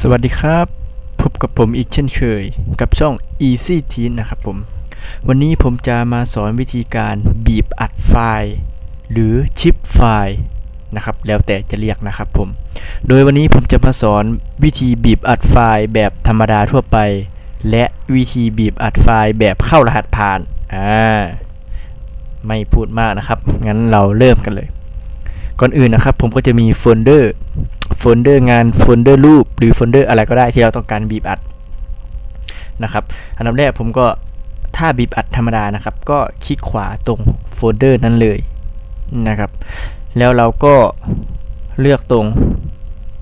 สวัสดีครับ พบกับผมอีกเช่นเคย กับช่อง Easy Teen นะครับผม วันนี้ผมจะมาสอนวิธีการบีบอัดไฟล์ หรือชิปไฟล์นะครับ แล้วแต่จะเรียกนะครับผม โดยวันนี้ผมจะมาสอนวิธีบีบอัดไฟล์แบบธรรมดาทั่วไป และวิธีบีบอัดไฟล์แบบเข้ารหัสผ่าน อ่า ไม่พูดมากนะครับ งั้นเราเริ่มกันเลย ก่อนอื่นนะครับผมก็จะมีโฟลเดอร์ ลเดอร์งานโฟลเดอร์รูป หรือโฟลเดอร์อะไรก็ได้ที่เราต้องการบีบอัดนะครับอันดับแรกผมก็ถ้าบีบอัดธรรมดานะครับ ก็คลิกขวาตรงโฟลเดอร์นั้นเลยนะครับ แล้วเราก็เลือกตรง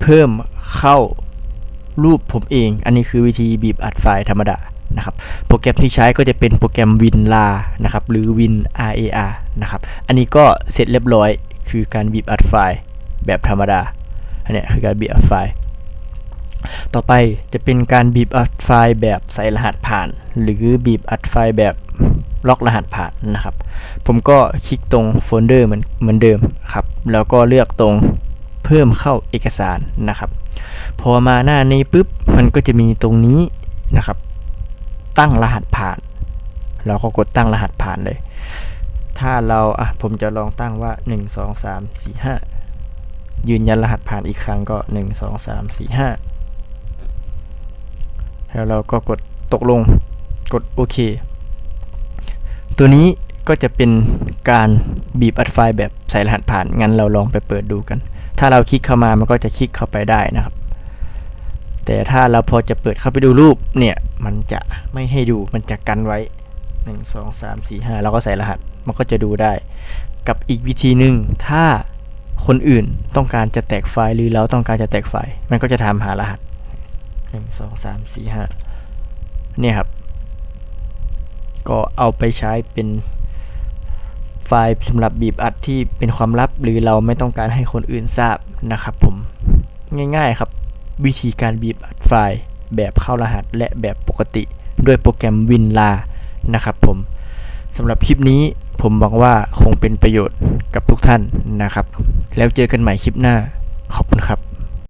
เพิ่มเข้ารูปผมเอง อันนี้คือวิธีบีบอัดไฟล์ธรรมดานะครับโปรแกรมที่ใช้ก็จะเป็นโปรแกรม WinRAR นะครับหรือ WinRAR นะครับ อันนี้ก็เสร็จเรียบร้อยคือการบีบอัดไฟล์แบบธรรมดา อันนี้คือการบีบอัดไฟล์ต่อไปจะเป็นการบีบอัดไฟล์แบบใส่รหัสผ่าน หรือบีบอัดไฟล์แบบล็อกรหัสผ่านนะครับ ผมก็คลิกตรงโฟลเดอร์เหมือนเหมือนเดิมครับ แล้วก็เลือกตรงเพิ่มเข้าเอกสารนะครับ พอมาหน้านี้ปุ๊บมันก็จะมีตรงนี้นะครับ ตั้งรหัสผ่าน เราก็กดตั้งรหัสผ่านเลย ถ้าเราอะผมจะลองตั้งว่า 1 2 3 4 5 ยืนยันรหัสผ่านอีกครั้งก็ 1 2 3 4 5 แล้วเราก็กดตกลงกดโอเค ตัวนี้ก็จะเป็นการบีบอัดไฟล์แบบใส่รหัสผ่าน งั้นเราลองไปเปิดดูกัน ถ้าเราคลิกเข้ามามันก็จะคลิกเข้าไปได้นะครับ แต่ถ้าเราพอจะเปิดเข้าไปดูรูปเนี่ยมันจะไม่ให้ดูมันจะกันไว้ 1 2 3 4 5เราก็ใส่รหัสมันก็จะดูได้ กับอีกวิธีหนึ่งถ้า คนอื่นต้องการจะแตกไฟล์หรือเราต้องการจะแตกไฟล์ มันก็จะทำหารหัส1 2 3 4 5เนี่ยครับ ก็เอาไปใช้เป็นไฟล์สำหรับบีบอัดที่เป็นความลับ หรือเราไม่ต้องการให้คนอื่นทราบนะครับผมง่ายๆครับ วิธีการบีบอัดไฟล์แบบเข้ารหัสและแบบปกติด้วยโปรแกรม WinRAR นะครับผมสำหรับคลิปนี้ผมหวังว่าคงเป็นประโยชน์กับทุกท่านนะครับ แล้วเจอกันใหม่คลิปหน้า ขอบคุณครับ